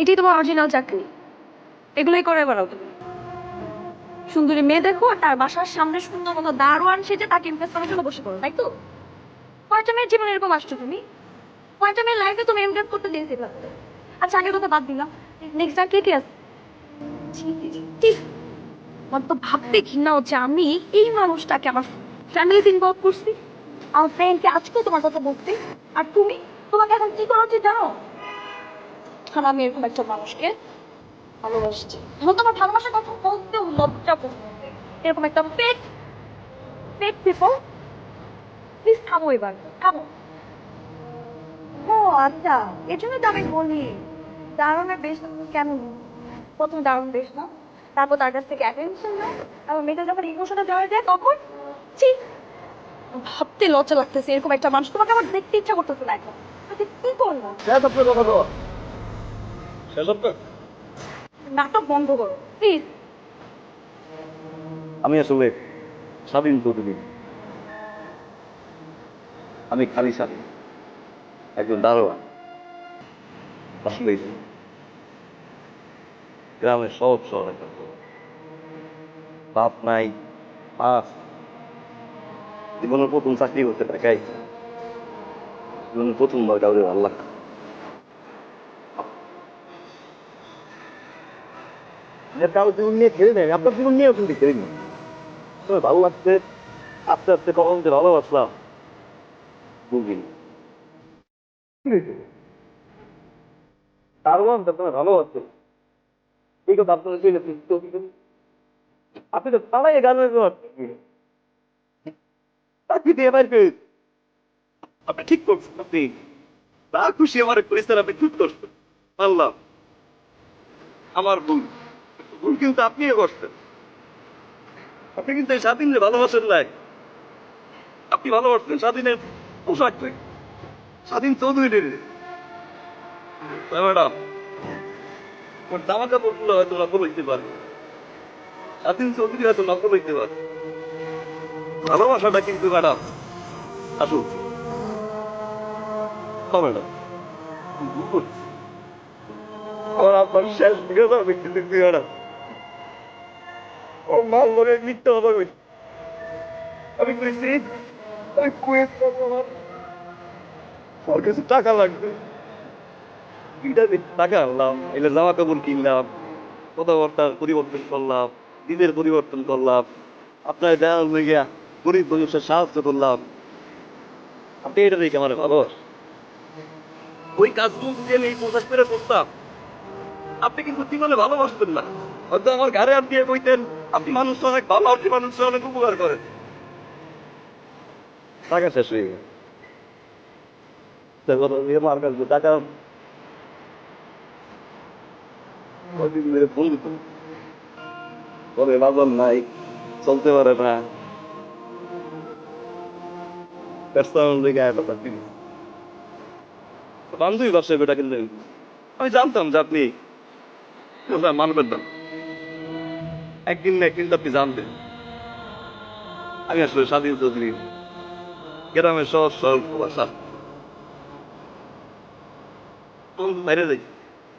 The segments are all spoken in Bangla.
এটাই তোমার অরিজিনাল চাকরি। এগুলোই করে বেড়াও তুমি। সুন্দরী মেয়ে দেখো আর তার বাসার সামনে সুন্দর মতো দারোয়ান সেজে তাকে ইমপ্রেস করার জন্য বসে পড়ো, তাই তো? কয়টা মেয়ের জীবনে এরকম আসছো তুমি। কয়টা মেয়ের লাইফে তুমি ইমপ্রেস করতে দিয়েছি আচ্ছা আগের কথা বাদ দিলাম। নেক্সট চাকরি কি আছে? ঠিক আমার তো ভাবতে ঘৃণা হচ্ছে, আমি এই মানুষটাকে আমার ফ্যামিলিতে ইনভলভ করছি। আমার ফ্রেন্ডকে আজকে তোমার কথা বলতে আর তুমি তোমাকে এখন কি করা উচিত জানো? আর আমি এরকম একটা মানুষকে ভালোবাসছি। এখন তোমার ভালোবাসার কথা বলতেও লজ্জা করতে এরকম একটা ফেক ফেক পিপল প্লিজ থামো এবার, থামো। ও আচ্ছা এর জন্য তো আমি বলি দারুণের বেশ, কেন? প্রথমে দারুণ বেশ, না? তারপর তার কাছ থেকে অ্যাটেনশন নাও তারপর মেয়েটা যখন ইমোশনে জড়ে যায় তখন ছি ভাবতে লজ্জা লাগতেছে এরকম একটা মানুষ। তোমাকে আমার দেখতে ইচ্ছা করতেছে না এখন। আচ্ছা, কি করব? নাটক বন্ধ করো প্লিজ আমি আসলে স্বাধীন চৌধুরী। আমি খালি স্বাধীন। একজন দারোয়ান। আসলে গ্রামে সহজ শহর বাপ নাই পাস জীবনের প্রথম চাকরি করতে টাকাই জীবনের প্রথমবার কাউরে ভালো লাগে। কারও জীবন নিয়ে খেলে নেই আপনার জীবন নিয়েও কিন্তু খেলে নেই তবে ভালো লাগছে, আস্তে আস্তে কখন যে ভালোবাসলাম, বুঝিনি। তার মন ভালোবাসছে এই কথা আপনার ছিল আপনি তো পালাই গানের আপনি ঠিক করছেন আপনি। তা খুশি আমার করেছেন আপনি ঠিক করছেন। পারলাম আমার ভুল। ভুল কিন্তু আপনিও করছেন। আপনি কিন্তু এই স্বাধীনের ভালোবাসেন নাই। আপনি ভালোবাসতেন স্বাধীনের পোশাক স্বাধীন চৌধুরীর। ম্যাডাম ওর জামা কাপড়গুলো হয়তো নকল হইতে পারে। স্বাধীন চৌধুরী হয়তো নকল হইতে পারে। ভালোবাসাটা কিন্তু ম্যাডাম আসুন কিন্তু ম্যাডাম। মিথ্যে আমি আমি আমার টাকা লাগবে। এটা টাকা আনলাম, এলে জামা কাপড় কিনলাম, কথাবার্তা পরিবর্তন করলাম, দিনের পরিবর্তন করলাম, আপনার দেওয়াল হয়ে গরিব মানুষের সাহায্য করলাম। আপনি এটা দেখে আমার ভালো ওই কাজগুলো যদি আমি প্রকাশ করে করতাম। আপনি কিন্তু জীবনে ভালোবাসতেন না? হয়তো আমার ঘরে আর দিয়ে কইতেন, আপনি মানুষ অনেক ভালো, আপনি মানুষ অনেক উপকার করেন। টাকা শেষ হয়ে কাছে টাকা বলে বাজার নাই, চলতে পারে না। আমি জানতাম যে আপনি মানবেন না। একদিন না একদিন তো আপনি জানতেন আমি আসলে স্বাধীন চৌধুরী। গ্রামের সহজ সরল ভাষা বাইরে যাই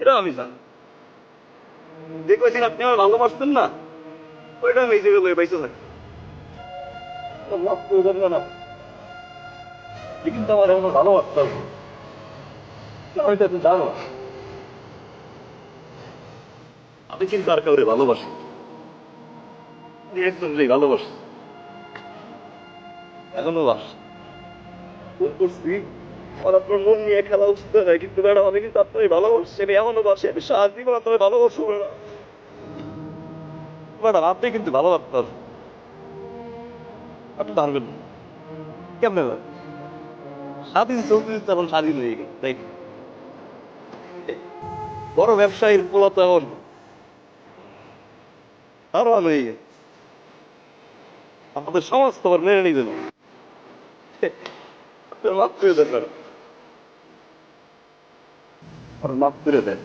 এটা আমি জানি। যে আপনি আমার না? ওইটা আমি এই জায়গায় না কিন্তু আমার আমি কিন্তু আর কাউরে ভালোবাসি একদম ভালোবাসি। এখনও বাস। ফোন করছি। মন নিয়ে খেলা নয় কিন্তু ম্যাডাম, আমি কিন্তু আপনার ভালোবাসছি আমি এমনও বাসি আমি সাহায্য করে আপনার ভালোবাসবো ম্যাডাম। ম্যাডাম আপনি কিন্তু ভালোবাসতেন আপনি পারবেন কেমনে স্বাধীন হয়ে গেছে তাই বড় ব্যবসায়ীর পোলা তেমন আরও হয়ে গেছে। আমাদের সমাজ তোমার মেনে নিবে না। করে দেন মাফ করে দেন।